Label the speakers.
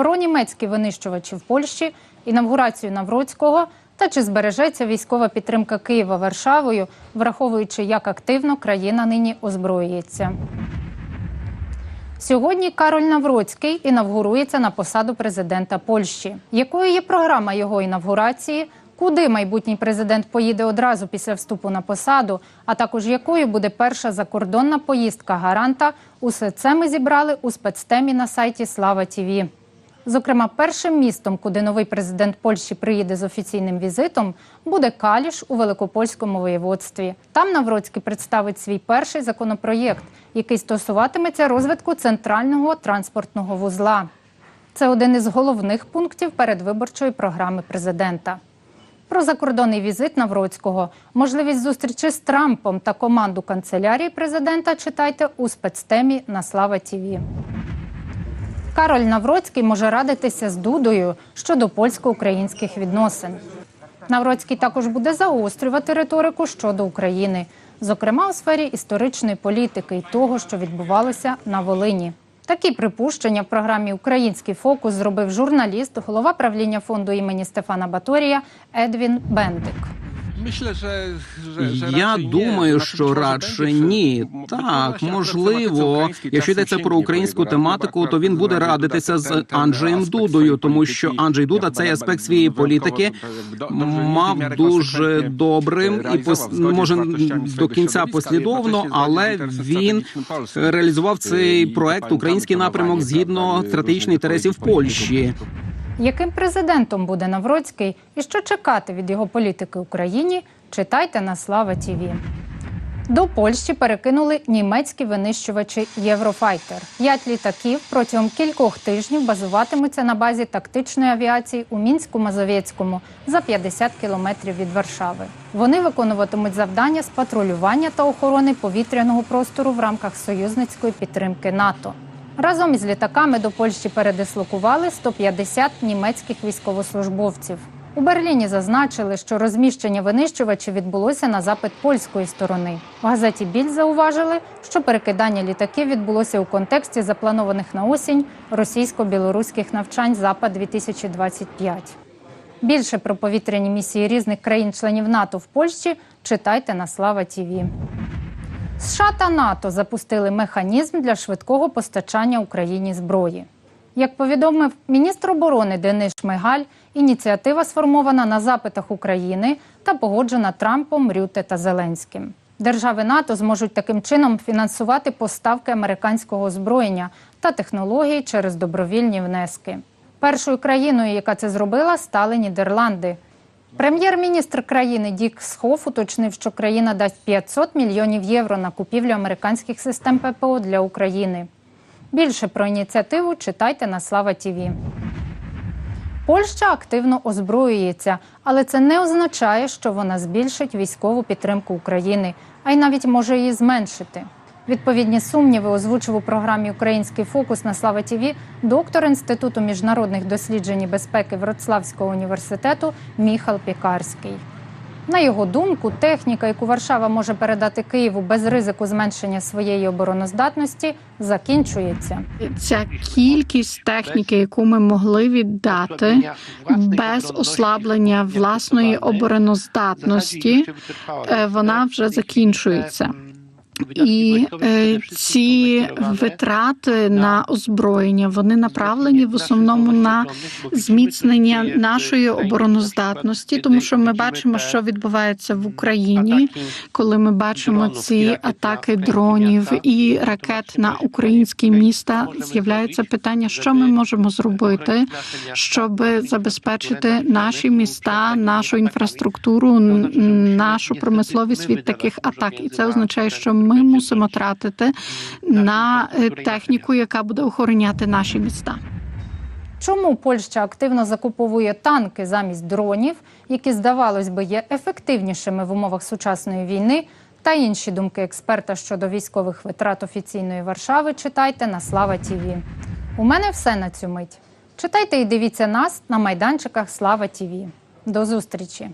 Speaker 1: про німецькі винищувачі в Польщі, інавгурацію Навроцького та чи збережеться військова підтримка Києва Варшавою, враховуючи, як активно країна нині озброюється. Сьогодні Кароль Навроцький інавгурується на посаду президента Польщі. Якою є програма його інавгурації? Куди майбутній президент поїде одразу після вступу на посаду? А також якою буде перша закордонна поїздка гаранта? Усе це ми зібрали у спецтемі на сайті Слава Тіві. Зокрема, першим містом, куди новий президент Польщі приїде з офіційним візитом, буде Каліш у Великопольському воєводстві. Там Навроцький представить свій перший законопроєкт, який стосуватиметься розвитку центрального транспортного вузла. Це один із головних пунктів передвиборчої програми президента. Про закордонний візит Навроцького, можливість зустрічі з Трампом та команду канцелярії президента читайте у спецтемі на Слава Тіві. Кароль Навроцький може радитися з Дудою щодо польсько-українських відносин. Навроцький також буде загострювати риторику щодо України, зокрема у сфері історичної політики і того, що відбувалося на Волині. Такі припущення в програмі Український фокус зробив журналіст, голова правління фонду імені Стефана Баторія Едвін Бендик.
Speaker 2: Я думаю, що радше ні. Так, можливо, якщо йдеться про українську тематику, то він буде радитися з Анджеєм Дудою, тому що Анджей Дуда цей аспект своєї політики
Speaker 3: до-
Speaker 2: мав дуже добрим і пос- може до кінця послідовно, але він реалізував цей проект Український напрямок згідно стратегічних інтересів Польщі.
Speaker 1: Яким президентом буде Навроцький і що чекати від його політики Україні? Читайте на Слава Тіві. До Польщі перекинули німецькі винищувачі Єврофайтер. П'ять літаків протягом кількох тижнів базуватимуться на базі тактичної авіації у Мінську-Мазовєцькому за 50 кілометрів від Варшави. Вони виконуватимуть завдання з патрулювання та охорони повітряного простору в рамках союзницької підтримки НАТО. Разом із літаками до Польщі передислокували 150 німецьких військовослужбовців. У Берліні зазначили, що розміщення винищувачів відбулося на запит польської сторони. В газеті Біль зауважили, що перекидання літаків відбулося у контексті запланованих на осінь російсько-білоруських навчань Запад 2025 Більше про повітряні місії різних країн-членів НАТО в Польщі читайте на Слава Тіві. США та НАТО запустили механізм для швидкого постачання Україні зброї. Як повідомив міністр оборони Денис Шмигаль, ініціатива сформована на запитах України та погоджена Трампом, Рюте та Зеленським. Держави НАТО зможуть таким чином фінансувати поставки американського озброєння та технологій через добровільні внески. Першою країною, яка це зробила, стали Нідерланди. Прем'єр-міністр країни Дік Схоф уточнив, що країна дасть 500 мільйонів євро на купівлю американських систем ППО для України. Більше про ініціативу читайте на Слава Тіві. Польща активно озброюється, але це не означає, що вона збільшить військову підтримку України, а й навіть може її зменшити. Відповідні сумніви озвучив у програмі Український фокус на Слава Тіві доктор Інституту міжнародних досліджень і безпеки Вроцлавського університету Міхал Пікарський. На його думку, техніка, яку Варшава може передати Києву без ризику зменшення своєї обороноздатності, закінчується.
Speaker 4: Ця кількість техніки, яку ми могли віддати без ослаблення власної обороноздатності, е, вона вже закінчується. І е, ці витрати на озброєння вони направлені в основному на зміцнення нашої обороноздатності, тому що ми бачимо, що відбувається в Україні, коли ми бачимо ці атаки дронів і ракет на українські міста. З'являється питання, що ми можемо зробити, щоб забезпечити наші міста, нашу інфраструктуру, нашу промисловість від таких атак, і це означає, що ми мусимо тратити на е, техніку, яка буде охороняти наші міста.
Speaker 1: Чому Польща активно закуповує танки замість дронів, які, здавалось би, є ефективнішими в умовах сучасної війни? Та інші думки експерта щодо військових витрат офіційної Варшави читайте на Слава Тіві. У мене все на цю мить. Читайте і дивіться нас на майданчиках Слава Тіві. До зустрічі!